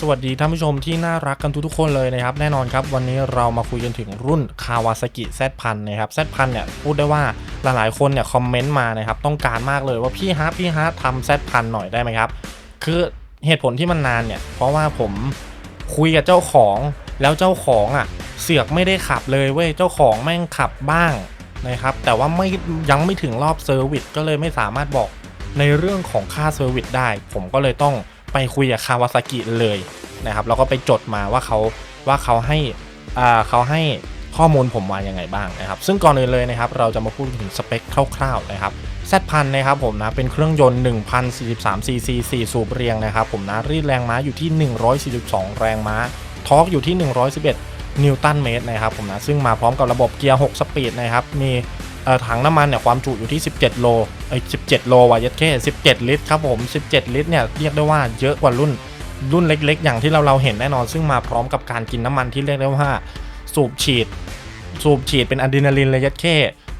สวัสดีท่านผู้ชมที่น่ารักกันทุกๆคนเลยนะครับ แน่นอนครับ วันนี้เรามาคุยกันถึงรุ่นคาวาซากิ Z พันนะครับ Z พันเนี่ยพูดได้ว่าหลายๆคนเนี่ยคอมเมนต์มานะครับ ต้องการมากเลยว่าพี่ฮะพี่ฮะทำ Z พันหน่อยได้ไหมครับ คือเหตุผลที่มันนานเนี่ย เพราะว่าผมคุยกับเจ้าของแล้วเจ้าของอะเสือกไม่ได้ขับเลยเว้ยเจ้าของแม่งขับบ้างนะครับ แต่ว่าไม่ยังไม่ถึงรอบเซอร์วิสก็เลยไม่สามารถบอกในเรื่องของค่าเซอร์วิสได้ ผมก็เลยต้อง ไปคุยกับคาวาซากิเลยนะครับแล้วก็ไปจดมาว่าเขาว่าเขาให้อ่าเขาให้ข้อมูลผมมาอยังไงบ้างนะครับ ซึ่งก่อนอื่นเลยนะครับ เราจะมาพูดถึงสเปคคร่าวๆนะครับ Z พันนะครับผมนะเป็นเครื่องยนต์ 1043 cc 4 สูบเรียงนะครับผมนะรีดแรงม้าอยู่ที่ 142 แรงม้าทอร์กอยู่ที่ 111 นิวตันเมตรนะครับผมนะซึ่งมาพร้อมกับระบบเกียร์ 6 สปีดนะครับมี ถังน้ำมันเนี่ยความจุอยู่ที่ 17 โลเอ้17 โลว่ะยัดแค่ 17 ลิตรครับผม 17 ลิตรเนี่ยเรียกได้ว่าเยอะกว่ารุ่นรุ่นเล็ก ๆ อย่างที่เราเราเห็นแน่นอน ซึ่งมาพร้อมกับการกินน้ำมันที่เรียกได้ว่าสูบฉีด สูบฉีดเป็นอะดรีนาลินเลยยัดแค่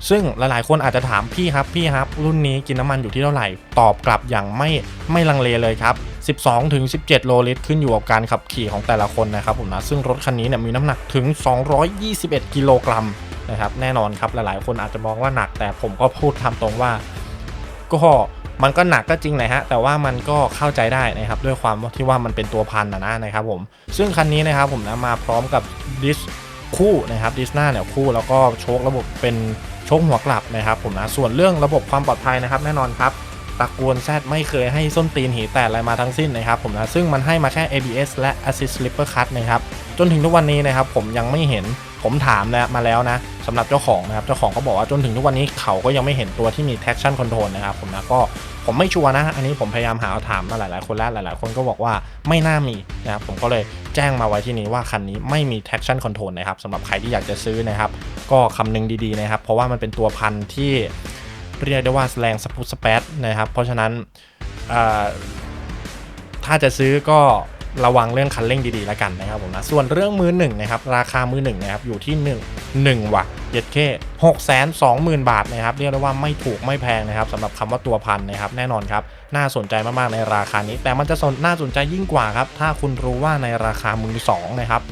ซึ่งหลายๆ คนอาจจะถามพี่ครับพี่ครับ รุ่นนี้กินน้ำมันอยู่ที่เท่าไหร่ ตอบกลับอย่างไม่ไม่ลังเลเลยครับ 12ถึง17 โลลิตรขึ้นอยู่กับการขับขี่ของแต่ละคนนะครับผมนะซึ่งรถคันนี้เนี่ยมีน้ำหนักถึง 221 กิโลกรัม นะครับแน่นอนครับหลายๆ คนอาจจะมองว่าหนัก แต่ผมก็พูดทำตรงว่า ก็มันก็หนักก็จริงแหละฮะแต่ว่ามันก็เข้าใจได้นะครับด้วยความที่ว่ามันเป็นตัวพันนะนะครับผมซึ่งคันนี้นะครับผมนะมาพร้อมกับดิสคู่นะครับดิสนาเนี่ยคู่แล้วก็โชคระบบเป็นโชคหัวกลับนะครับผมนะส่วนเรื่องระบบความปลอดภัยนะครับแน่นอนครับตระกูลแซดไม่เคยให้ส้นตีนหีแตกอะไรมาทั้งสิ้นนะครับผมนะซึ่งมันให้มาแค่ ABS และ Assist Slipper Cut นะครับจนถึงทุกวันนี้นะครับผมยังไม่เห็น ผมถามแล้วมาแล้วนะสำหรับเจ้าของนะครับ เจ้าของเขาบอกว่าจนถึงทุกวันนี้เขาก็ยังไม่เห็นตัวที่มี traction control นะครับผมนะก็ผมไม่ชัวร์นะ อันนี้ผมพยายามหาถามมาหลายๆ คนแล้วหลายๆ คนก็บอกว่าไม่น่ามีนะครับผมก็เลยแจ้งมาไว้ที่นี้ว่าคันนี้ไม่มี traction control นะครับสำหรับใครที่อยากจะซื้อนะครับ ก็คำนึงดีๆนะครับ เพราะว่ามันเป็นตัวพันที่เรียกได้ว่าแรงสปุสเปซนะครับเพราะฉะนั้นถ้าจะซื้อก็ ระวังเรื่องคันเร่งดีๆแล้วกันนะครับผมนะส่วนเรื่องมือหนึ่งนะครับราคามือหนึ่งนะครับอยู่ที่ 1 1วัตต์เย็ดเคหกแสนสองหมื่นบาทนะครับเรียกได้ว่าไม่ถูกไม่แพงนะครับสำหรับคำว่าตัวพันนะครับแน่นอนครับน่าสนใจมากๆในราคานี้ แต่มันจะสนน่าสนใจยิ่งกว่าครับถ้าคุณรู้ว่าในราคามือสองนะครับ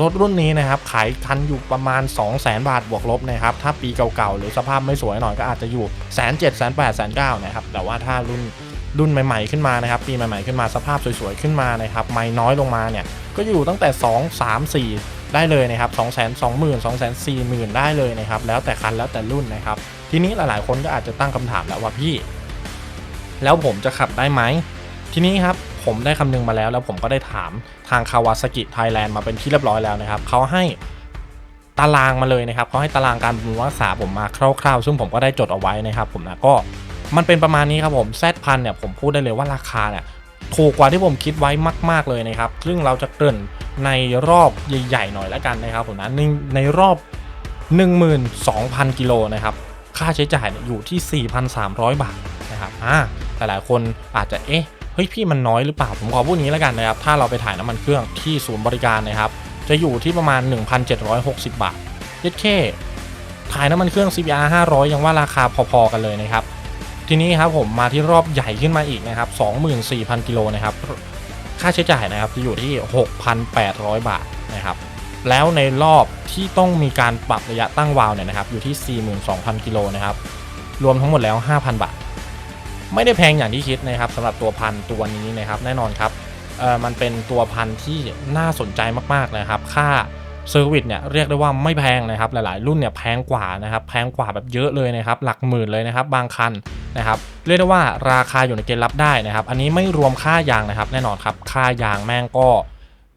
รถรุ่นนี้นะครับขายคันอยู่ประมาณ 2 0 0 0 0 0บาทบวกลบนะครับถ้าปีเก่าๆ หรือสภาพไม่สวยหน่อยก็อาจจะอยู่แสนเจ็ดแสนแปดแสนเก้านะครับแต่ว่าถ้ารุ่น รุ่นใหม่ ๆขึ้นมานะครับปีใหม่ๆขึ้นมาสภาพสวยๆขึ้นมานะครับไม่น้อยลงมาเนี่ยก็อยู่ตั้งแต่ 2 3 4 ได้เลยนะครับ 2 2 0 0 0 0 2 4 0 0 0 0 ได้เลยนะครับแล้วแต่คันแล้วแต่รุ่นนะครับทีนี้หลายๆ คนก็อาจจะตั้งคำถามแล้วว่าพี่ แล้วผมจะขับได้ไหมทีนี้ครับผมได้คำนึงมาแล้วแล้วผมก็ได้ถามทางคาวาซากิไทยแลนด์มาเป็นที่เรียบร้อยแล้วนะครับเขาให้ตารางมาเลยนะครับเขาให้ตารางการบำรุงรักษาผมมาคร่าวๆ ซึ่งผมก็ได้จดเอาไว้นะครับ ผมนะก็ มันเป็นประมาณนี้ครับผมแซดพันเนี่ยผมพูดได้เลยว่าราคาเนี่ยถูกกว่าที่ผมคิดไว้มาก ๆเลยนะครับ ซึ่งเราจะเกริ่นในรอบใหญ่ๆหน่อยแล้วกันนะครับผมนะในในรอบ 12,000 กิโลนะครับ ค่าใช้จ่ายเนี่ยอยู่ที่ 4,300 บาทนะครับอ่าแต่หลายคนอาจจะเอ๊ะเฮ้ยพี่มันน้อยหรือเปล่า ผมขอพูดอย่างนี้แล้วกันนะครับ ถ้าเราไปถ่ายน้ำมันเครื่องที่ศูนย์บริการนะครับ จะอยู่ที่ประมาณ 1,760 บาทเย็ดแค่ถ่ายน้ำมันเครื่อง CBR 500 ยังว่าราคาพอๆกันเลยนะครับ ทีนี้ครับผมมาที่รอบใหญ่ขึ้นมาอีกนะครับ24,000 กิโลนะครับ ค่าใช้จ่ายนะครับจะอยู่ที่ 6,800 บาทนะครับ แล้วในรอบที่ต้องมีการปรับระยะตั้งวาล์วเนี่ยนะครับอยู่ที่ 42,000 กิโลนะครับ รวมทั้งหมดแล้ว 5,000 บาท ไม่ได้แพงอย่างที่คิดนะครับสำหรับตัวพันตัวนี้นะครับ แน่นอนครับเออมันเป็นตัวพันที่น่าสนใจมากๆนะครับ ค่าเซอร์วิสเนี่ยเรียกได้ว่าไม่แพงนะครับ หลายๆ รุ่นเนี่ยแพงกว่านะครับ แพงกว่าแบบเยอะเลยนะครับ หลักหมื่นเลยนะครับ บางคัน นะครับเรียกได้ว่าราคาอยู่ในเกณฑ์รับได้นะครับ อันนี้ไม่รวมค่ายางนะครับ แน่นอนครับค่ายางแม่งก็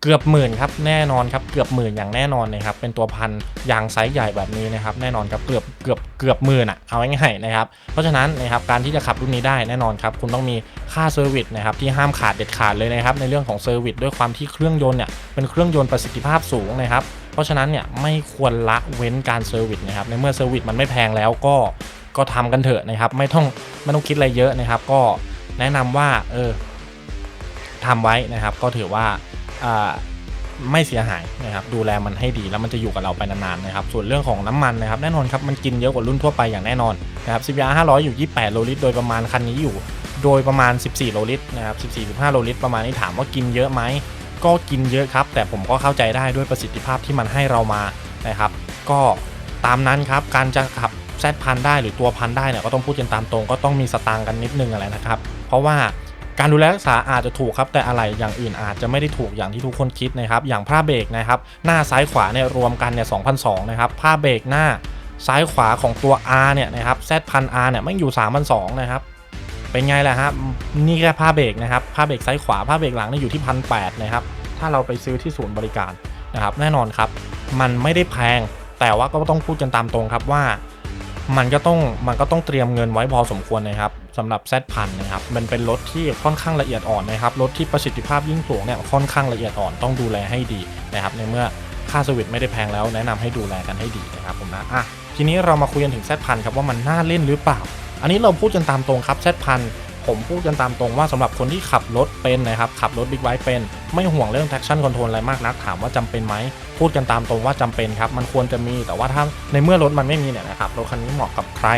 เกือบหมื่นครับแน่นอนครับเกือบหมื่นอย่างแน่นอนนะครับเป็นตัวพันยางไซส์ใหญ่แบบนี้นะครับแน่นอนครับเกือบเกือบเกือบหมื่นอะเอาง่ายๆนะครับเพราะฉะนั้นนะครับการที่จะขับรุ่นนี้ได้แน่นอนครับคุณต้องมีค่าเซอร์วิสนะครับที่ห้ามขาดเด็ดขาดเลยนะครับในเรื่องของเซอร์วิสด้วยความที่เครื่องยนต์เนี่ยเป็นเครื่องยนต์ประสิทธิภาพสูงนะครับเพราะฉะนั้นเนี่ยไม่ควรละเว้นการเซอร์วิสนะครับในเมื่อเซอร์วิสมันไม่แพงแล้วก็ ก็ทำกันเถอะนะครับ ไม่ต้องไม่ต้องคิดอะไรเยอะนะครับ ก็แนะนำว่าเออทำไว้นะครับ ก็ถือว่าไม่เสียหายนะครับดูแลมันให้ดีแล้วมันจะอยู่กับเราไปนานๆนะครับส่วนเรื่องของน้ำมันนะครับแน่นอนครับมันกินเยอะกว่ารุ่นทั่วไปอย่างแน่นอนนะครับ CBR 500 อยู่ 28 โลลิตรโดยประมาณคันนี้อยู่ โดยประมาณ 14 โลลิตรนะครับ14-15 โลลิตรประมาณนี้ถามว่ากินเยอะไหมก็กินเยอะครับ แต่ผมก็เข้าใจได้ด้วยประสิทธิภาพที่มันให้เรามานะครับ ก็ตามนั้นครับการจะขับ แซดพันได้หรือตัวพันได้เนี่ยก็ต้องพูดกันตามตรงก็ต้องมีสตางค์กันนิดนึงอะไรนะครับ เพราะว่าการดูแลรักษาอาจจะถูกครับแต่อะไรอย่างอื่นอาจจะไม่ได้ถูกอย่างที่ทุกคนคิดนะครับ อย่างผ้าเบรกนะครับ หน้าซ้ายขวาเนี่ยรวมกันเนี่ย2,002นะครับผ้าเบรกหน้าซ้ายขวาของตัว R เนี่ยนะครับ Z พัน R เนี่ยม่งอยู่3,002นะครับ เป็นไงล่ะครับ นี่แค่ผ้าเบรกนะครับ ผ้าเบรกซ้ายขวา ผ้าเบรกหลังเนี่ยอยู่ที่พันแนะครับ ถ้าเราไปซื้อที่ศูนย์บริการนะครับ แน่นอนครับ มันไม่ได้แพง แต่ว่าก็ต้องพูดกันตามตรงครับว่า มันก็ต้องมันก็ต้องเตรียมเงินไว้พอสมควรนะครับสำหรับแซดพันนะครับมันเป็นรถที่ค่อนข้างละเอียดอ่อนนะครับรถที่ประสิทธิภาพยิ่งสูงเนี่ยค่อนข้างละเอียดอ่อนต้องดูแลให้ดีนะครับในเมื่อค่าสวิตช์ไม่ได้แพงแล้วแนะนำให้ดูแลกันให้ดีนะครับผมนะอะทีนี้เรามาคุยกันถึงแซดพันครับว่ามันน่าเล่นหรือเปล่า อันนี้เราพูดกันตามตรงครับแซดพัน ผมพูดกันตามตรงว่าสำหรับคนที่ขับรถเป็นนะครับ ขับรถบิ๊กไบค์เป็น ไม่ห่วงเรื่อง traction control อะไรมากนักถามว่าจำเป็นไหม พูดกันตามตรงว่าจำเป็นครับ มันควรจะมีแต่ว่าถ้าในเมื่อรถมันไม่มีเนี่ยนะครับรถคันนี้เหมาะกับใคร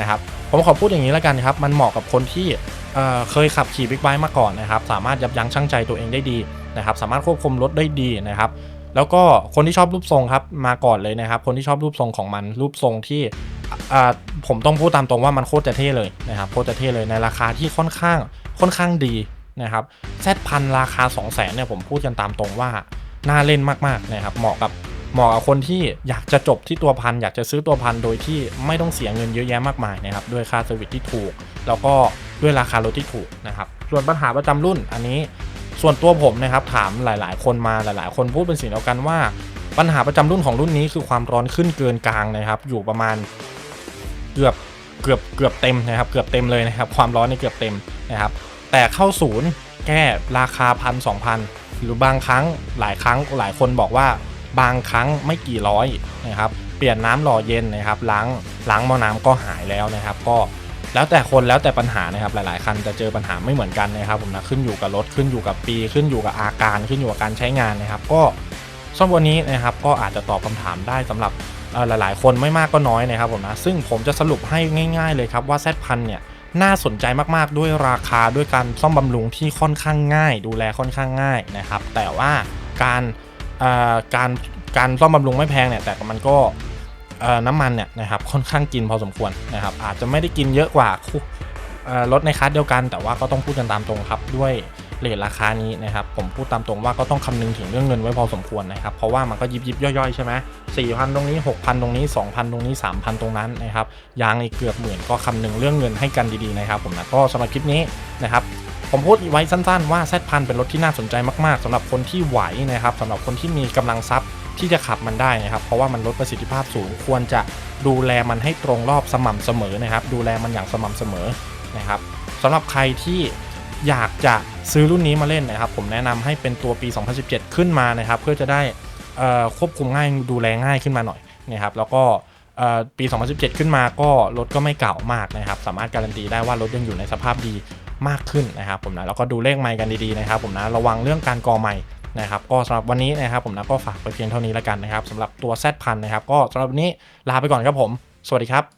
นะครับ ผมขอพูดอย่างนี้แล้วกันครับ มันเหมาะกับคนที่เเคยขับขี่บิ๊กไบค์มาก่อนนะครับ สามารถยับยั้งชั่งใจตัวเองได้ดีนะครับ สามารถควบคุมรถได้ดีนะครับแล้วก็คนที่ชอบรูปทรงครับมาก่อนเลยนะครับ คนที่ชอบรูปทรงของมันรูปทรงที่ อ่าผมต้องพูดตามตรงว่ามันโคตรจะเท่เลยนะครับโคตรจะเท่เลยในราคาที่ค่อนข้างค่อนข้างดีนะครับแซดพันราคา 2 0 0แสนเนี่ยผมพูดกันตามตรงว่า น่าเล่นมากๆนะครับเหมาะกับเหมาะกับคนที่อยากจะจบที่ตัวพันอยากจะซื้อตัวพันโดยที่ไม่ต้องเสียเงินเยอะแยะมากมายนะครับด้วยค่าเซอร์วิสที่ถูก แล้วก็ด้วยราคารถที่ถูกนะครับส่วนปัญหาประจำรุ่นอันนี้ส่วนตัวผมนะครับถามหลาย ๆ คนมาหลาย ๆ คนพูดเป็นเสียงเดียวกันว่า ปัญหาประจำรุ่นของรุ่นนี้คือความร้อนขึ้นเกินกลางนะครับอยู่ประมาณ เกือบเกือบเกือบเต็มนะครับ เกือบเต็มเลยนะครับ ความร้อนในเกือบเต็มนะครับ แต่เข้าศูนย์แก้ราคาพันสองพันหรือบางครั้งหลายครั้งหลายคนบอกว่าบางครั้งไม่กี่ร้อยนะครับ เปลี่ยนน้ำหล่อเย็นนะครับ ล้างล้างหม้อน้ำก็หายแล้วนะครับ ก็แล้วแต่คนแล้วแต่ปัญหานะครับหลาย ๆ คันจะเจอปัญหาไม่เหมือนกันนะครับผมนะขึ้นอยู่กับรถขึ้นอยู่กับปี ขึ้นอยู่กับอาการขึ้นอยู่กับการใช้งานนะครับ ก็ส่วนวันนี้นะครับก็อาจจะตอบคำถามได้สำหรับ หลายๆ คนไม่มากก็น้อยนะครับผมนะซึ่งผมจะสรุปให้ง่ายๆเลยครับว่า Z พันเนี่ยน่าสนใจมากๆด้วยราคาด้วยการซ่อมบำรุงที่ค่อนข้างง่าย ดูแลค่อนข้างง่ายนะครับแต่ว่าการการการซ่อมบำรุงไม่แพงเนี่ยแต่มันก็น้ำมันเนี่ยนะครับค่อนข้างกินพอสมควรนะครับอาจจะไม่ได้กินเยอะกว่ารถในคลาสเดียวกัน แต่ว่าก็ต้องพูดกันตามตรงครับด้วย เรทราคานี้นะครับผมพูดตามตรงว่าก็ต้องคำนึงถึงเรื่องเงินไว้พอสมควรนะครับเพราะว่ามันก็ยิบยิบย่อยๆใช่ไหมสี่พันตรงนี้ 6,000 ตรงนี้ 2,000 ตรงนี้ 3,000 ตรงนั้นนะครับยางอีกเกือบหมื่นก็คำนึงเรื่องเงินให้กันดีๆนะครับผมนะก็สำหรับคลิปนี้นะครับผมพูดไว้สั้นๆว่าแซดพันเป็นรถที่น่าสนใจมากๆสำหรับคนที่ไหวนะครับสำหรับคนที่มีกำลังทรัพย์ที่จะขับมันได้นะครับ เพราะว่ามันลดประสิทธิภาพสูง ควรจะดูแลมันให้ตรงรอบสม่ำเสมอนะครับ ดูแลมันอย่างสม่ำเสมอนะครับสำหรับใครที่ อยากจะซื้อรุ่นนี้มาเล่นนะครับ ผมแนะนำให้เป็นตัวปี 2017 ขึ้นมานะครับ เพื่อจะได้ควบคุมง่ายดูแลง่ายขึ้นมาหน่อยนะครับ แล้วก็ปี 2017 ขึ้นมาก็รถก็ไม่เก่ามากนะครับ สามารถการันตีได้ว่ารถยังอยู่ในสภาพดีมากขึ้นนะครับ ผมนะแล้วก็ดูเลขไมค์กันดีๆนะครับ ผมนะระวังเรื่องการกอไมค์นะครับก็สำหรับวันนี้นะครับ ผมนะก็ฝากไปเพียงเท่านี้แล้วกันนะครับสำหรับตัว Z พันนะครับ ก็สำหรับวันนี้ลาไปก่อนครับผม สวัสดีครับ